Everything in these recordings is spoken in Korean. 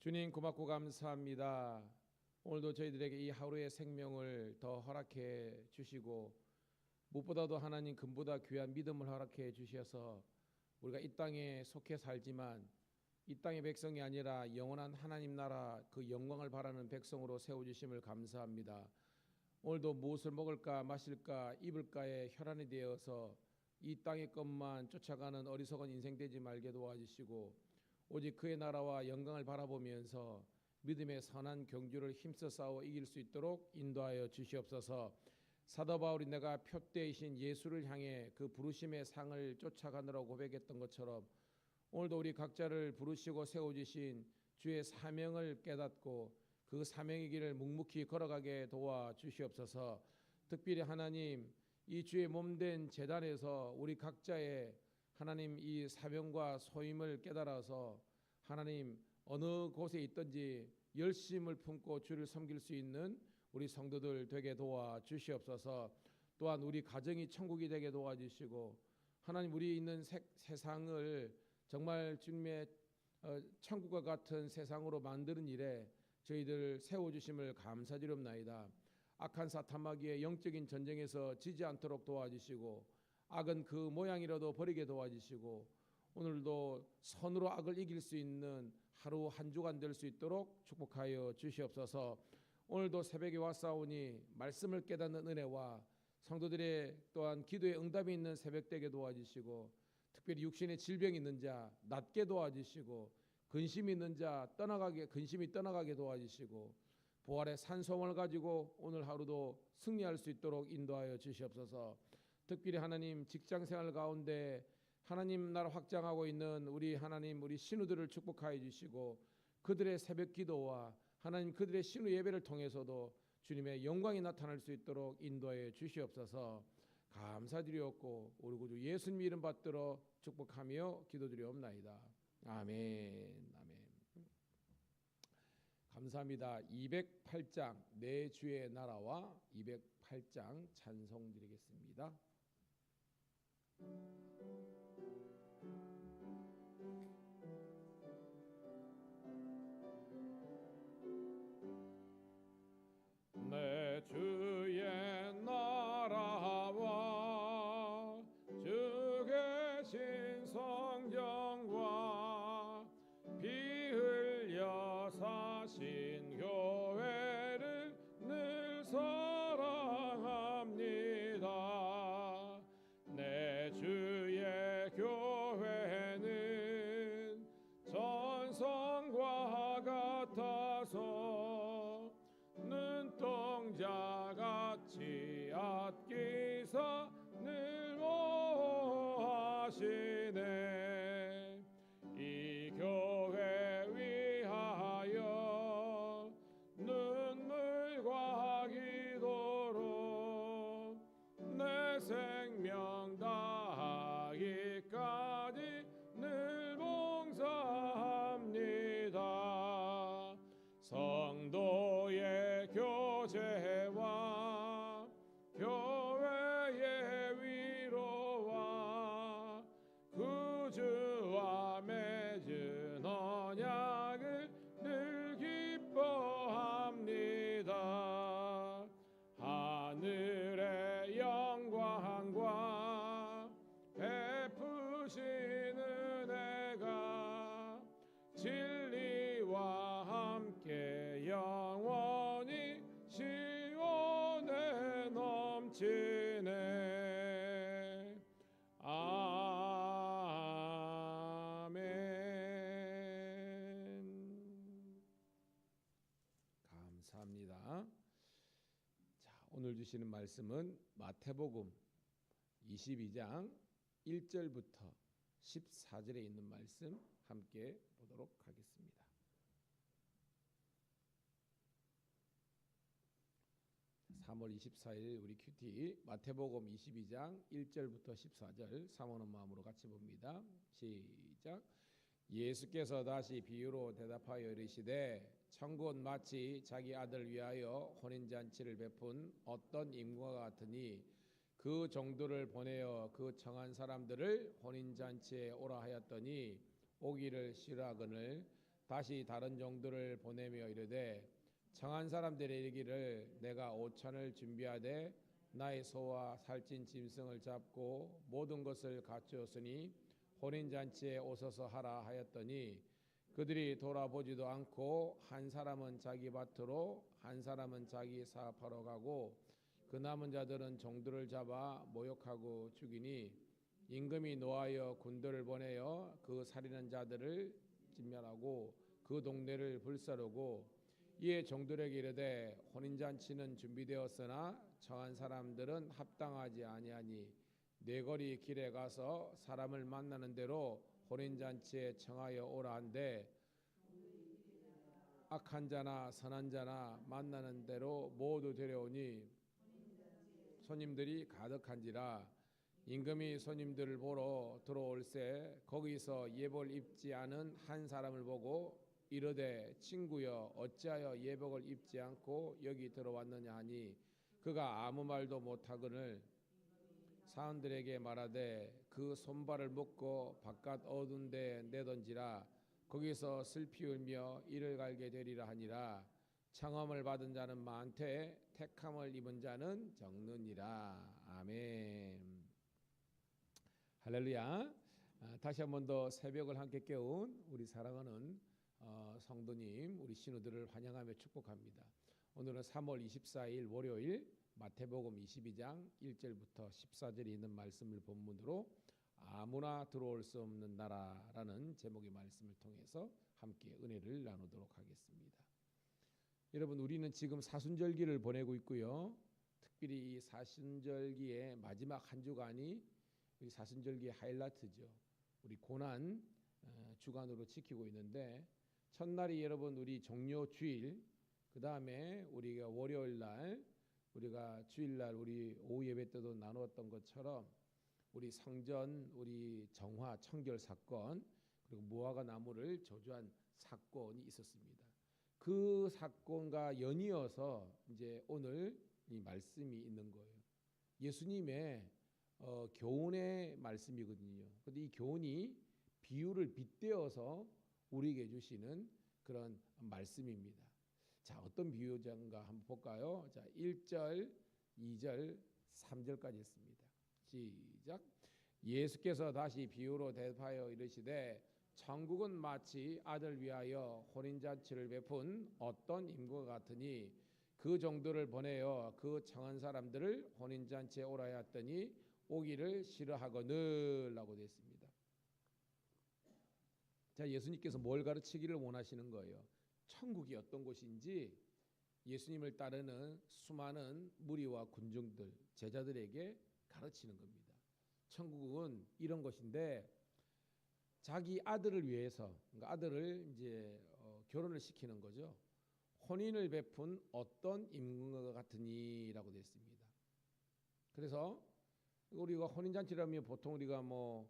주님 고맙고 감사합니다. 오늘도 저희들에게 이 하루의 생명을 더 허락해 주시고 무엇보다도 하나님 금보다 귀한 믿음을 허락해 주셔서 우리가 이 땅에 속해 살지만 이 땅의 백성이 아니라 영원한 하나님 나라 그 영광을 바라는 백성으로 세워 주심을 감사합니다. 오늘도 무엇을 먹을까 마실까 입을까에 혈안이 되어서 이 땅의 것만 쫓아가는 어리석은 인생 되지 말게 도와주시고 오직 그의 나라와 영광을 바라보면서 믿음의 선한 경주를 힘써 싸워 이길 수 있도록 인도하여 주시옵소서. 사도 바울이 내가 표대이신 예수를 향해 그 부르심의 상을 쫓아가느라고 고백했던 것처럼 오늘도 우리 각자를 부르시고 세워 주신 주의 사명을 깨닫고 그 사명의 길을 묵묵히 걸어가게 도와 주시옵소서. 특별히 하나님 이 주의 몸된 재단에서 우리 각자의 하나님 이 사명과 소임을 깨달아서 하나님 어느 곳에 있든지 열심을 품고 주를 섬길 수 있는 우리 성도들 되게 도와 주시옵소서. 또한 우리 가정이 천국이 되게 도와 주시고 하나님 우리 있는 세, 세상을 정말 주님의 어, 천국과 같은 세상으로 만드는 일에 저희들 세워 주심을 감사드립나이다. 악한 사탄마귀의 영적인 전쟁에서 지지 않도록 도와주시고 악은 그 모양이라도 버리게 도와주시고 오늘도 선으로 악을 이길 수 있는 하루 한 주간 될 수 있도록 축복하여 주시옵소서. 오늘도 새벽에 왔사오니 말씀을 깨닫는 은혜와 성도들의 또한 기도의 응답이 있는 새벽 되게 도와주시고 특별히 육신의 질병이 있는 자 낫게 도와주시고 근심이 있는 자 떠나가게 근심이 떠나가게 도와주시고 부활의 산소원을 가지고 오늘 하루도 승리할 수 있도록 인도하여 주시옵소서. 특별히 하나님 직장 생활 가운데 하나님 나라 확장하고 있는 우리 하나님 우리 신우들을 축복하여 주시고 그들의 새벽 기도와 하나님 그들의 신우 예배를 통해서도 주님의 영광이 나타날 수 있도록 인도해 주시옵소서. 감사드리옵고 우리 구주 예수님 이름 받들어 축복하며 기도드리옵나이다. 아멘. 아멘. 감사합니다. 208장 내 주의 나라와 208장 찬송 드리겠습니다. 주시는 말씀은 마태복음 22장 1절부터 14절에 있는 말씀 함께 보도록 하겠습니다. 3월 24일 우리 큐티 마태복음 22장 1절부터 14절 사모는 마음으로 같이 봅니다. 시작. 예수께서 다시 비유로 대답하여 이르시되 천국은 마치 자기 아들 위하여 혼인 잔치를 베푼 어떤 임과 같으니 그 정도를 보내어 그 청한 사람들을 혼인 잔치에 오라 하였더니 오기를 싫어하거늘 다시 다른 종들을 보내며 이르되 청한 사람들의 이르기를 내가 오찬을 준비하되 나의 소와 살찐 짐승을 잡고 모든 것을 갖추었으니 혼인 잔치에 오셔서 하라 하였더니 그들이 돌아보지도 않고 한 사람은 자기 밭으로 한 사람은 자기 사업하러 가고 그 남은 자들은 종들을 잡아 모욕하고 죽이니 임금이 노하여 군대를 보내어 그 살인한 자들을 진멸하고 그 동네를 불사르고 이에 종들에게 이르되 혼인잔치는 준비되었으나 청한 사람들은 합당하지 아니하니 네거리 길에 가서 사람을 만나는 대로 혼인잔치에 청하여 오라 한데 악한 자나 선한 자나 만나는 대로 모두 데려오니 손님들이 가득한지라. 임금이 손님들을 보러 들어올새 거기서 예복을 입지 않은 한 사람을 보고 이르되 친구여 어찌하여 예복을 입지 않고 여기 들어왔느냐 하니 그가 아무 말도 못하거늘 사람들에게 말하되 그 손발을 묶고 바깥 어두운 데 내던지라 거기서 슬피 울며 이를 갈게 되리라 하니라. 청함을 받은 자는 많되 택함을 입은 자는 적느니라. 아멘. 할렐루야. 아, 다시 한 번 더 새벽을 함께 깨운 우리 사랑하는 어, 성도님 우리 신우들을 환영하며 축복합니다. 오늘은 3월 24일 월요일 마태복음 22장 1절부터 14절에 있는 말씀을 본문으로 아무나 들어올 수 없는 나라라는 제목의 말씀을 통해서 함께 은혜를 나누도록 하겠습니다. 여러분 우리는 지금 사순절기를 보내고 있고요. 특별히 이 사순절기의 마지막 한 주간이 우리 사순절기의 하이라이트죠. 우리 고난 어, 주간으로 지키고 있는데 첫날이 여러분 우리 종료 주일 그 다음에 우리가 월요일 날 우리가 주일날 우리 오후 예배 때도 나누었던 것처럼 우리 성전 우리 정화 청결 사건 그리고 무화과 나무를 저주한 사건이 있었습니다. 그 사건과 연이어서 이제 오늘 이 말씀이 있는 거예요. 예수님의 어, 교훈의 말씀이거든요. 근데 이 교훈이 비유를 빗대어서 우리에게 주시는 그런 말씀입니다. 자, 어떤 비유인가 한번 볼까요? 자, 1절, 2절, 3절까지 있습니다. 시 작. 예수께서 다시 비유로 대답하여 이르시되 천국은 마치 아들 위하여 혼인잔치를 베푼 어떤 임과 같으니 그 정도를 보내어 그 청한 사람들을 혼인잔치에 오라 하였더니 오기를 싫어하거늘라고 되어 있습니다. 자, 예수님께서 뭘 가르치기를 원하시는 거예요? 천국이 어떤 곳인지 예수님을 따르는 수많은 무리와 군중들, 제자들에게 가르치는 겁니다. 천국은 이런 것인데 자기 아들을 위해서 그러니까 아들을 이제 어, 결혼을 시키는 거죠. 혼인을 베푼 어떤 임금과 같으니라고 되어 있습니다. 그래서 우리가 혼인 잔치라면 보통 우리가 뭐,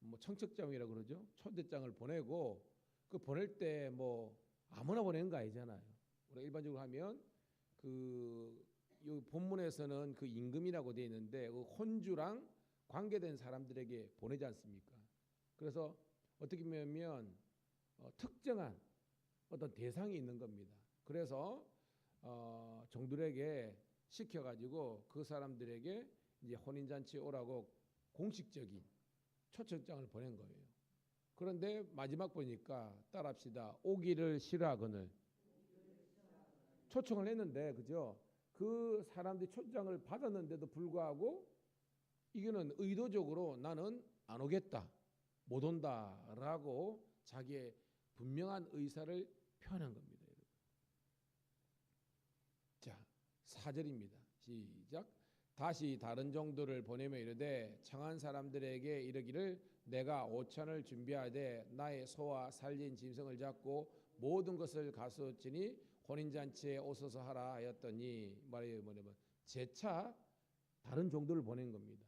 뭐 청첩장이라고 그러죠. 초대장을 보내고 그 보낼 때 뭐 아무나 보내는 거 아니잖아요. 우리가 일반적으로 하면 그 본문에서는 그 임금이라고 되어 있는데 그 혼주랑 관계된 사람들에게 보내지 않습니까? 그래서 어떻게 보면 어, 특정한 어떤 대상이 있는 겁니다. 그래서 어, 종들에게 시켜가지고 그 사람들에게 이제 혼인잔치 오라고 공식적인 초청장을 보낸 거예요. 그런데 마지막 보니까 따라합시다. 오기를 싫어하거늘 초청을 했는데 그죠? 그 사람들이 초청장을 받았는데도 불구하고 이거는 의도적으로 나는 안 오겠다. 못 온다라고 자기의 분명한 의사를 표현한 겁니다. 자, 4절입니다. 시작. 다시 다른 정도를 보내며 이르되 청한 사람들에게 이르기를 내가 오천을 준비하되 나의 소와 살린 짐승을 잡고 모든 것을 가수었지니 혼인잔치에 오소서 하라 하였더니 말이 뭐냐면 재차 다른 정도를 보낸 겁니다.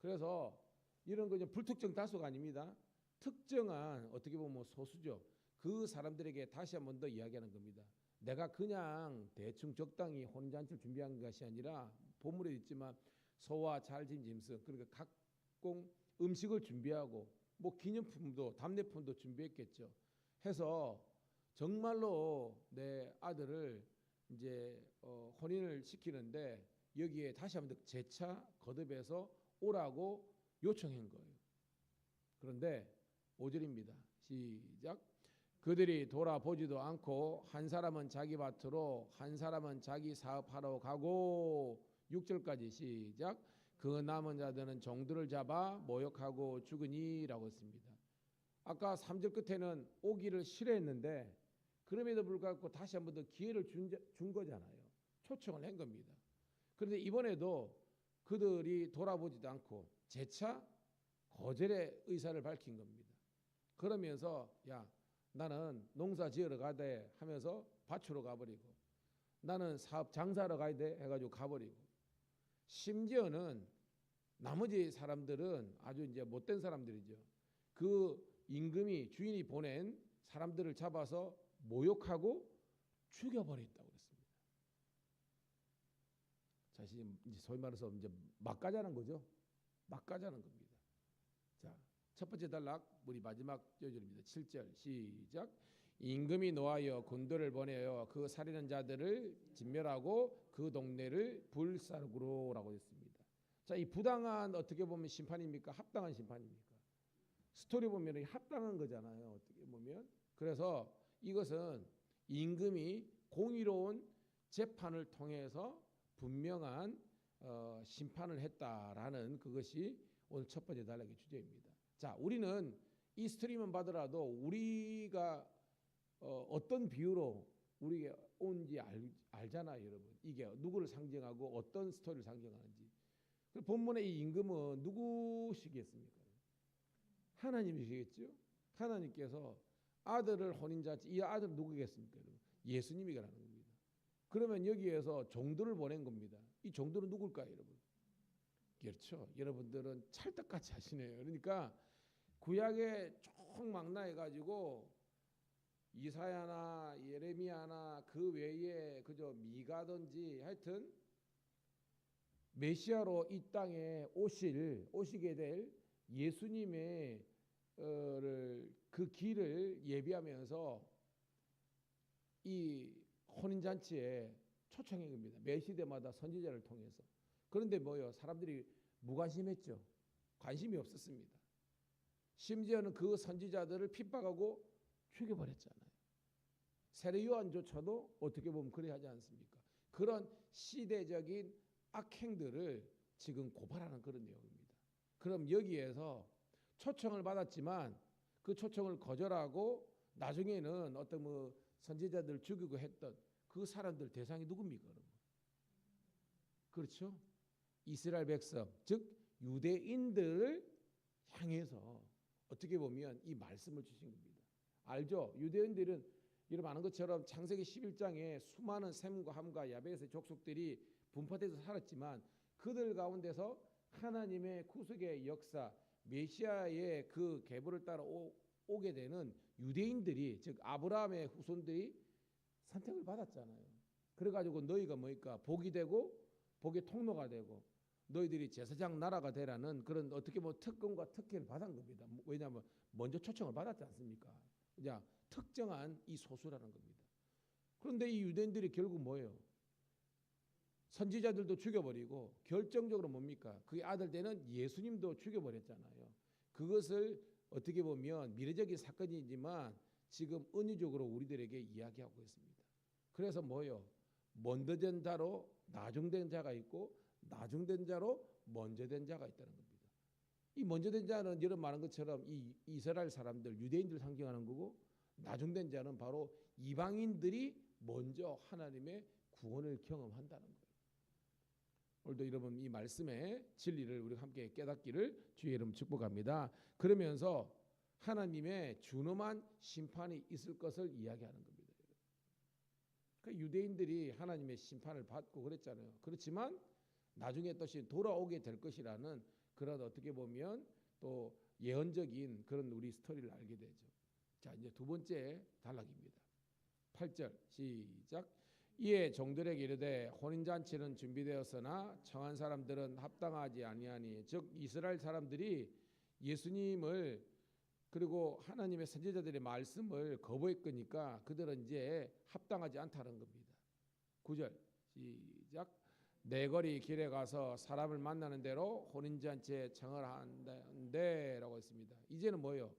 그래서 이런 거 불특정 다수가 아닙니다. 특정한 어떻게 보면 뭐 소수죠. 그 사람들에게 다시 한 번 더 이야기하는 겁니다. 내가 그냥 대충 적당히 혼인잔치를 준비한 것이 아니라 본문에 있지만 소와 잘진 짐승 그러니까 각공 음식을 준비하고 뭐 기념품도 답례품도 준비했겠죠. 해서 정말로 내 아들을 이제 어, 혼인을 시키는데 여기에 다시 한번 더 재차 거듭해서 오라고 요청한 거예요. 그런데 5절입니다. 시작. 그들이 돌아보지도 않고 한 사람은 자기 밭으로 한 사람은 자기 사업하러 가고 6절까지 시작. 그 남은 자들은 종들을 잡아 모욕하고 죽으니라고 했습니다. 아까 3절 끝에는 오기를 싫어했는데 그럼에도 불구하고 다시 한 번 더 기회를 준, 자- 준 거잖아요. 초청을 한 겁니다. 그런데 이번에도 그들이 돌아보지도 않고 재차 거절의 의사를 밝힌 겁니다. 그러면서 야 나는 농사 지으러 가대 하면서 밭으로 가버리고 나는 사업 장사하러 가야 돼 해가지고 가버리고 심지어는 나머지 사람들은 아주 이제 못된 사람들이죠. 그 임금이 주인이 보낸 사람들을 잡아서 모욕하고 그랬습니다. 자신이 소위 말해서 이제 막 가자는 거죠. 막 가자는 겁니다. 자, 첫 번째 단락 우리 마지막 절입니다. 7절 시작. 임금이 노하여 군대를 보내어 그 살인한 자들을 진멸하고 그 동네를 불사르고라고 했습니다. 자, 이 부당한 어떻게 보면 심판입니까? 합당한 심판입니까? 스토리 보면 합당한 거잖아요. 어떻게 보면 그래서 이것은 임금이 공의로운 재판을 통해서 분명한 어, 심판을 했다라는 그것이 오늘 첫 번째 단락의 주제입니다. 자, 우리는 이 스트리만 받으라도 우리가 어, 어떤 비유로 우리가 온지 알, 알잖아요, 여러분. 이게 누구를 상징하고 어떤 스토리를 상징하는지. 그 본문의 이 임금은 누구시겠습니까? 하나님이시겠죠. 하나님께서 아들을 혼인자치 이 아들 누구겠습니까? 여러분? 예수님이라는. 그러면 여기에서 종들을 보낸 겁니다. 이 종들은 누굴까요, 여러분? 그렇죠. 여러분들은 찰떡같이 하시네요. 그러니까 구약에 쭉 망라해 가지고 이사야나 예레미야나 그 외에 그저 미가든지 하여튼 메시아로 이 땅에 오실 오시게 될 예수님의 그 길을 예비하면서 이 혼인 잔치에 초청한 겁니다. 매 시대마다 선지자를 통해서. 그런데 뭐요? 사람들이 무관심했죠. 관심이 없었습니다. 심지어는 그 선지자들을 핍박하고 죽여버렸잖아요. 세례 요한조차도 어떻게 보면 그래 하지 않습니까? 그런 시대적인 악행들을 지금 고발하는 그런 내용입니다. 그럼 여기에서 초청을 받았지만 그 초청을 거절하고 나중에는 어떤 뭐 선지자들 죽이고 했던 그 사람들 대상이 누굽니까? 여러분? 그렇죠? 이스라엘 백성, 즉 유대인들을 향해서 어떻게 보면 이 말씀을 주신 겁니다. 알죠? 유대인들은 여러분 아는 것처럼 창세기 11장에 수많은 셈과 함과 야베스의 족속들이 분파돼서 살았지만 그들 가운데서 하나님의 구속의 역사, 메시아의 그 계보를 따라 오, 오게 되는 유대인들이 즉 아브라함의 후손들이 선택을 받았잖아요. 그래가지고 너희가 뭐니까 복이 되고 복의 통로가 되고 너희들이 제사장 나라가 되라는 그런 어떻게 뭐 특권과 특혜를 받은 겁니다. 왜냐하면 먼저 초청을 받았지 않습니까? 자 특정한 이 소수라는 겁니다. 그런데 이 유대인들이 결국 뭐예요? 선지자들도 죽여버리고 결정적으로 뭡니까? 그의 아들 되는 예수님도 죽여버렸잖아요. 그것을 어떻게 보면 미래적인 사건이지만 지금 은유적으로 우리들에게 이야기하고 있습니다. 그래서 뭐요? 먼저 된 자로 나중된 자가 있고 나중된 자로 먼저 된 자가 있다는 겁니다. 이 먼저 된 자는 여러분 말한 것처럼 이 이스라엘 사람들 유대인들 상징하는 거고 나중된 자는 바로 이방인들이 먼저 하나님의 구원을 경험한다는 거예요. 오늘도 여러분 이 말씀의 진리를 우리 함께 깨닫기를 주의 이름 축복합니다. 그러면서 하나님의 준엄한 심판이 있을 것을 이야기하는 겁니다. 그 유대인들이 하나님의 심판을 받고 그랬잖아요. 그렇지만 나중에 또시 돌아오게 될 것이라는 그런 어떻게 보면 또 예언적인 그런 우리 스토리를 알게 되죠. 자, 이제 두 번째 단락입니다. 8절 시작. 이에 종들에게 이르되 혼인 잔치는 준비되었으나 청한 사람들은 합당하지 아니하니 즉 이스라엘 사람들이 예수님을 그리고 하나님의 선지자들의 말씀을 거부했으니까 그들은 이제 합당하지 않다는 겁니다. 9절 시작 내거리 길에 가서 사람을 만나는 대로 혼인잔치에 청을 한다는데라고 했습니다. 이제는 뭐요?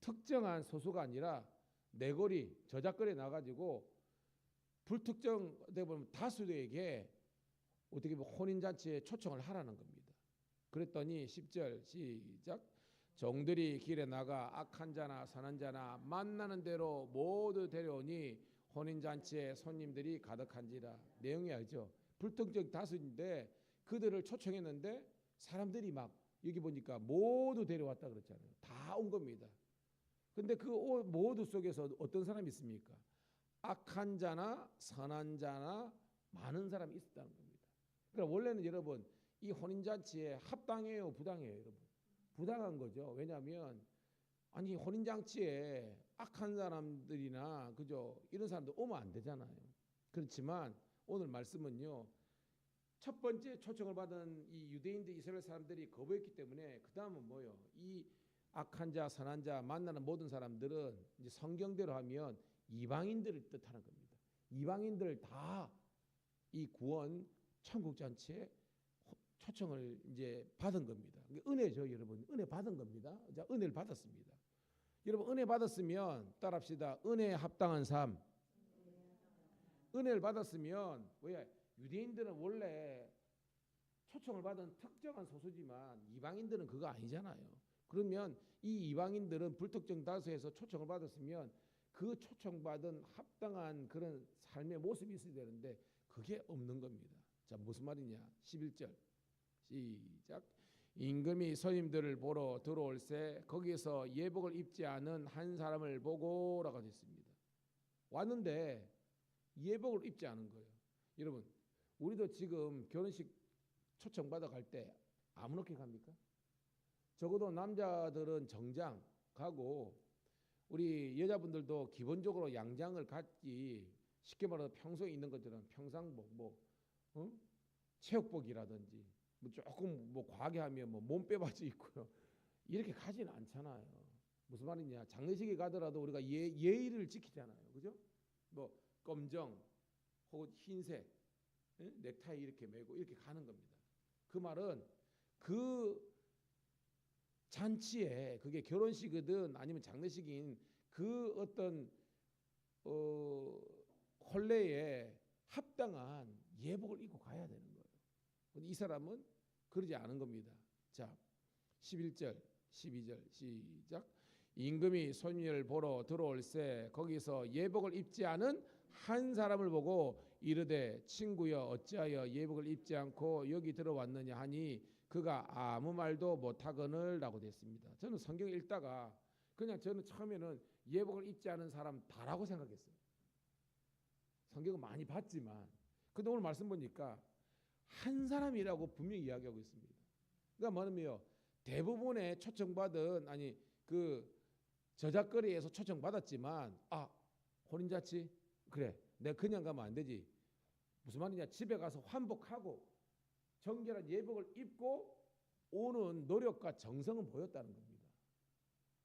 특정한 소수가 아니라 내거리 저작거리에 나가지고 불특정돼 보면 다수에게 어떻게 보면 혼인잔치에 초청을 하라는 겁니다. 그랬더니 10절 시작 종들이 길에 나가 악한 자나 선한 자나 만나는 대로 모두 데려오니 혼인잔치에 손님들이 가득한지라 내용이 알죠. 불특정 다수인데 그들을 초청했는데 사람들이 막 여기 보니까 모두 데려왔다 그랬잖아요. 다 온 겁니다. 근데 그 오- 모두 속에서 어떤 사람이 있습니까? 악한 자나 선한 자나 많은 사람이 있었다는 겁니다. 그러니까 원래는 여러분 이 혼인잔치에 합당해요, 부당해요, 여러분? 부당한 거죠. 왜냐하면 아니 혼인잔치에 악한 사람들이나 그죠 이런 사람들 오면 안 되잖아요. 그렇지만 오늘 말씀은요. 첫 번째 초청을 받은 이 유대인들 이스라엘 사람들이 거부했기 때문에 그 다음은 뭐요? 이 악한 자, 선한 자 만나는 모든 사람들은 이제 성경대로 하면 이방인들을 뜻하는 겁니다. 이방인들 다 이 구원 천국 잔치에 호- 초청을 이제 받은 겁니다. 이게 은혜죠, 여러분. 은혜 받은 겁니다. 자, 은혜를 받았습니다. 여러분 은혜 받았으면 따라합시다. 은혜에 합당한 삶. 은혜를 받았으면 왜 유대인들은 원래 초청을 받은 특정한 소수지만 이방인들은 그거 아니잖아요. 그러면 이 이방인들은 불특정 다수에서 초청을 받았으면 그 초청받은 합당한 그런 삶의 모습이 있어야 되는데 그게 없는 겁니다. 자, 무슨 말이냐? 11절. 시작. 임금이 서임들을 보러 들어올세 거기서 예복을 입지 않은 한 사람을 보고라고 됐습니다. 왔는데 예복을 입지 않은 거예요. 여러분, 우리도 지금 결혼식 초청 받아 갈 때 아무렇게 갑니까? 적어도 남자들은 정장 가고 우리 여자분들도 기본적으로 양장을 갖지 쉽게 말해서 평소에 있는 것들은 평상복 뭐 어? 체육복이라든지 뭐 조금 뭐 과하게 하면 뭐 몸빼 바지 입고요 이렇게 가지는 않잖아요. 무슨 말이냐? 장례식에 가더라도 우리가 예, 예의를 지키잖아요. 그죠? 뭐 검정 혹은 흰색 예? 넥타이 이렇게 메고 이렇게 가는 겁니다. 그 말은 그 잔치에 그게 결혼식이든 아니면 장례식인 그 어떤 어 혼례에 합당한 예복을 입고 가야 되는 거예요. 근데 이 사람은 그러지 않은 겁니다. 자, 11절, 12절 시작. 임금이 손님을 보러 들어올세 거기서 예복을 입지 않은 한 사람을 보고 이르되 친구여 어찌하여 예복을 입지 않고 여기 들어왔느냐 하니 그가 아무 말도 못하거늘라고 됐습니다. 저는 성경 읽다가 그냥 저는 처음에는 예복을 입지 않은 사람 다라고 생각했어요. 성경을 많이 봤지만 근데 오늘 말씀 보니까 한 사람이라고 분명히 이야기하고 있습니다. 그러니까 뭐냐면요 대부분의 초청받은 아니 그 저작거리에서 초청받았지만 아 혼인잔치 그래 내가 그냥 가면 안 되지 무슨 말이냐 집에 가서 환복하고 정결한 예복을 입고 오는 노력과 정성은 보였다는 겁니다.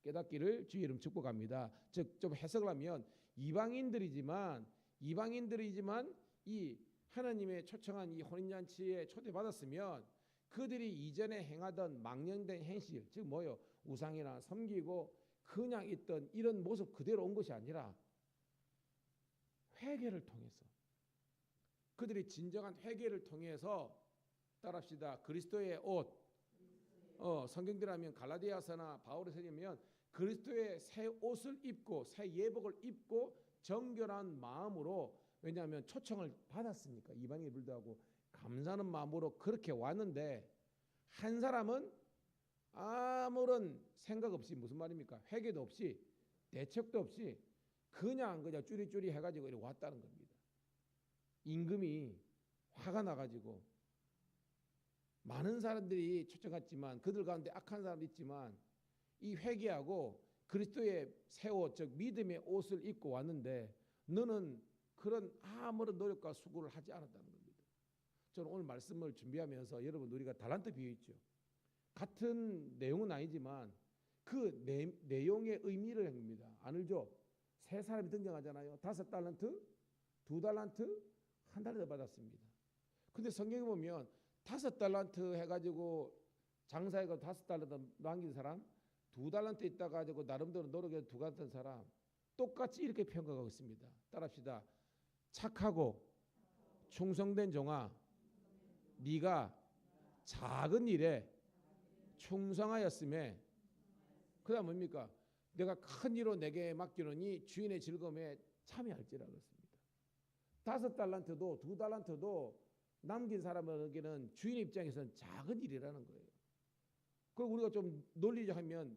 깨닫기를 주의 이름 축복합니다. 즉 좀 해석을 하면 이방인들이지만 이방인들이지만 이 하나님의 초청한 이 혼인잔치에 초대받았으면 그들이 이전에 행하던 망령된 행실 즉 뭐요? 우상이나 섬기고 그냥 있던 이런 모습 그대로 온 것이 아니라 회개를 통해서 그들이 진정한 회개를 통해서 따라합시다. 그리스도의 옷 어, 성경대로하면 갈라디아서나 바울의 서냐면 그리스도의 새 옷을 입고 새 예복을 입고 정결한 마음으로 왜냐하면 초청을 받았으니까 이방인이 불도하고 감사하는 마음으로 그렇게 왔는데 한 사람은 아무런 생각 없이 무슨 말입니까? 회개도 없이 대책도 없이 그냥 그냥 쭈리쭈리 해가지고 이렇게 왔다는 겁니다. 임금이 화가 나가지고 많은 사람들이 초청했지만 그들 가운데 악한 사람도 있지만 이 회개하고 그리스도의 새 옷, 즉 믿음의 옷을 입고 왔는데 너는 그런 아무런 노력과 수고를 하지 않았다는 겁니다. 저는 오늘 말씀을 준비하면서 여러분 우리가 달란트 비유 있죠. 같은 내용은 아니지만 그 내, 내용의 의미를 합니다. 안 알죠? 세 사람이 등장하잖아요. 다섯 달란트, 두 달란트, 한 달란트 받았습니다. 근데 성경에 보면 다섯 달란트 해가지고 장사해가 다섯 달란트 남긴 사람, 두 달란트 있다 가지고 나름대로 노력해서 두 같은 사람 똑같이 이렇게 평가하고 있습니다. 따라합시다. 착하고 충성된 종아, 네가 작은 일에 충성하였음에 그다음 뭡니까? 내가 큰 일로 내게 맡기노니 주인의 즐거움에 참여할지라 그랬습니다. 다섯 달란트도 두 달란트도 남긴 사람에게는 주인 입장에서는 작은 일이라는 거예요. 그리고 우리가 좀 논리적 하면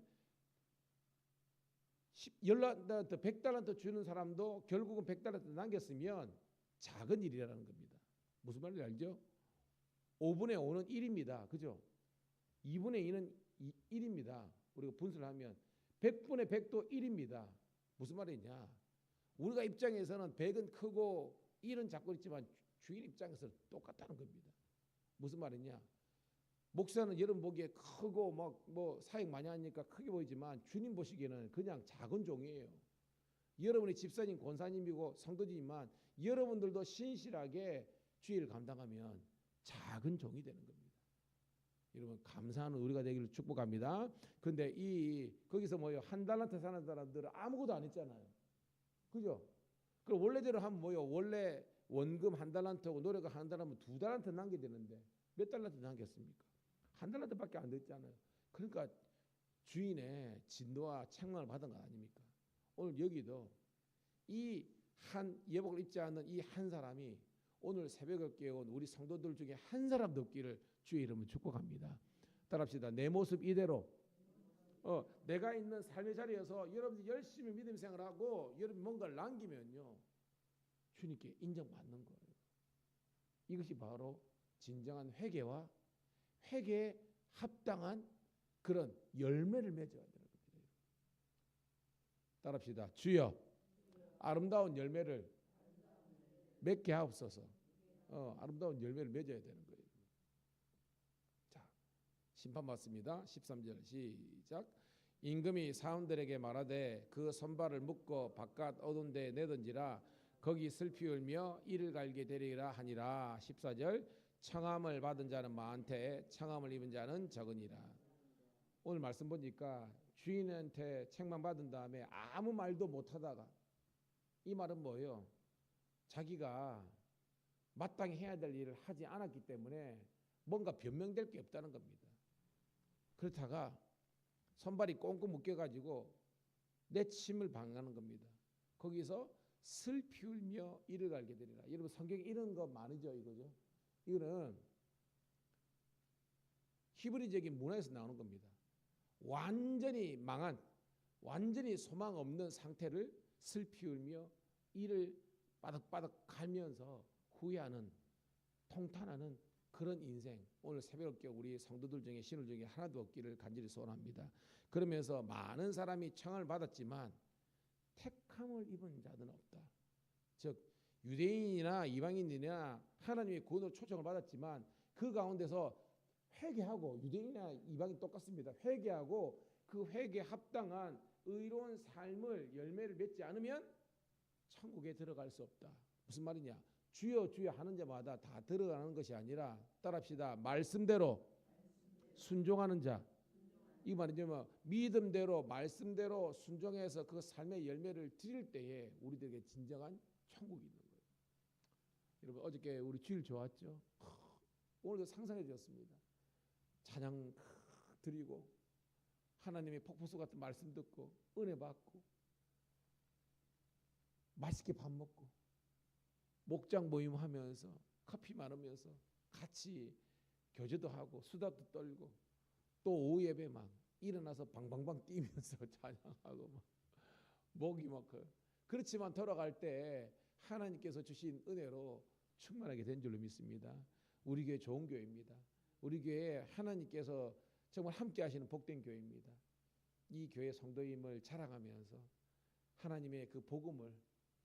열달란트, 백달란트 주는 사람도 결국은 백달란트 남겼으면 작은 일이라는 겁니다. 무슨 말인지 알죠? 5분의 5는 1입니다. 그죠? 2분의 2는 1입니다. 우리가 분수를 하면 100분의 100도 1입니다. 무슨 말이냐? 우리가 입장에서는 100은 크고 1은 작고 있지만 주인 입장에서 똑같다는 겁니다. 무슨 말이냐? 목사는 여러분 보기에 크고 막 뭐 사역 많이 하니까 크게 보이지만 주님 보시기에는 그냥 작은 종이에요. 여러분이 집사님, 권사님이고 성도지만 여러분들도 신실하게 주의를 감당하면 작은 종이 되는 겁니다. 여러분 감사하는 우리가 되기를 축복합니다. 근데 이 거기서 뭐요 한 달란트 사는 사람들은 아무것도 안 했잖아요. 그죠? 그럼 원래대로 하면 뭐요 원래 원금 한 달란트고 노래가 한 달란트 두 달란트 남게 되는데 몇 달란트 남겼습니까? 한 달란트밖에 안 됐잖아요. 그러니까 주인의 진노와 책망을 받은 거 아닙니까? 오늘 여기도 이 한 예복을 입지 않는 이 한 사람이 오늘 새벽을 깨운 우리 성도들 중에 한 사람도 없기를 주의 이름을 축복합니다. 따라합시다. 내 모습 이대로 어, 내가 있는 삶의 자리에서 여러분이 열심히 믿음 생활하고 여러분 뭔가를 남기면요 주님께 인정받는 거예요. 이것이 바로 진정한 회개와 회개에 합당한 그런 열매를 맺어야 되는 겁니다. 따라합시다. 주여 아름다운 열매를 맺게 하옵소서. 어, 아름다운 열매를 맺어야 되는 거예요. 자, 심판 받습니다. 13절 시작. 임금이 사람들에게 말하되 그 선발을 묶어 바깥 어두운 데 내던지라 거기 슬피 울며 이를 갈게 되리라 하니라. 14절 청함을 받은 자는 많되 청함을 입은 자는 적으니라. 오늘 말씀 보니까 주인한테 책만 받은 다음에 아무 말도 못 하다가 이 말은 뭐예요? 자기가 마땅히 해야 될 일을 하지 않았기 때문에 뭔가 변명될 게 없다는 겁니다. 그렇다가 손발이 꽁꽁 묶여가지고 내 침을 방하는 겁니다. 거기서 슬피 울며 이를 갈게 되리라. 여러분 성경에 이런 거 많으죠, 이거죠. 이거는 히브리적인 문화에서 나오는 겁니다. 완전히 망한, 완전히 소망 없는 상태를 슬피 울며 이를 바닥바닥 갈면서 후회하는 통탄하는 그런 인생 오늘 새벽에 우리 성도들 중에 신을 중에 하나도 없기를 간절히 소원합니다. 그러면서 많은 사람이 청을 받았지만 택함을 입은 자는 없다. 즉 유대인이나 이방인이나 하나님의 구원을 초청을 받았지만 그 가운데서 회개하고 유대인이나 이방인 똑같습니다. 회개하고 그 회개에 합당한 의로운 삶을 열매를 맺지 않으면 천국에 들어갈 수 없다. 무슨 말이냐? 주여 주여 하는 자마다 다 들어가는 것이 아니라 따라합시다. 말씀대로 순종하는 자. 이 말이죠. 뭐 믿음대로 말씀대로 순종해서 그 삶의 열매를 드릴 때에 우리들에게 진정한 천국이 있는. 여러분 어저께 우리 주일 좋았죠? 오늘도 상상해졌습니다. 찬양 드리고 하나님의 폭포수 같은 말씀 듣고 은혜 받고 맛있게 밥 먹고 목장 모임 하면서 커피 마르면서 같이 교제도 하고 수다도 떨고 또 오후 예배 막 일어나서 방방방 뛰면서 찬양하고 막 목이 막 그. 그렇지만 돌아갈 때 하나님께서 주신 은혜로 충만하게 된 줄로 믿습니다. 우리 교회 좋은 교회입니다. 우리 교회 하나님께서 정말 함께 하시는 복된 교회입니다. 이 교회 성도임을 자랑하면서 하나님의 그 복음을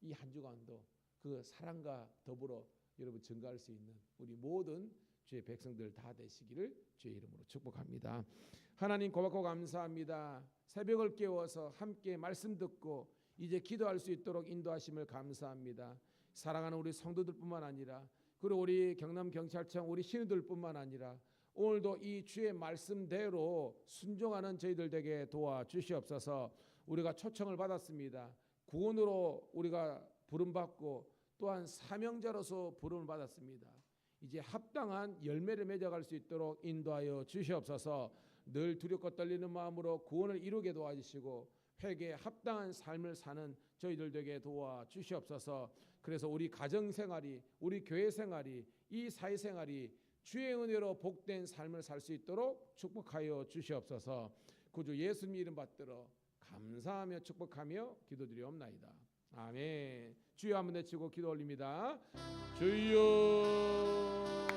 이 한 주간도 그 사랑과 더불어 여러분 증가할 수 있는 우리 모든 주의 백성들 다 되시기를 주의 이름으로 축복합니다. 하나님 고맙고 감사합니다. 새벽을 깨워서 함께 말씀 듣고 이제 기도할 수 있도록 인도하심을 감사합니다. 사랑하는 우리 성도들뿐만 아니라 그리고 우리 경남 경찰청 우리 신우들뿐만 아니라 오늘도 이 주의 말씀대로 순종하는 저희들 되게 도와 주시옵소서. 우리가 초청을 받았습니다. 구원으로 우리가 부름 받고 또한 사명자로서 부름을 받았습니다. 이제 합당한 열매를 맺어갈 수 있도록 인도하여 주시옵소서. 늘 두렵고 떨리는 마음으로 구원을 이루게 도와주시고 회개에 합당한 삶을 사는 저희들 되게 도와 주시옵소서. 그래서 우리 가정 생활이, 우리 교회 생활이, 이 사회 생활이 주의 은혜로 복된 삶을 살 수 있도록 축복하여 주시옵소서. 구주 예수님 이름 받들어 감사하며 축복하며 기도드리옵나이다. 아멘. 주여 한번 내치고 기도 올립니다. 주여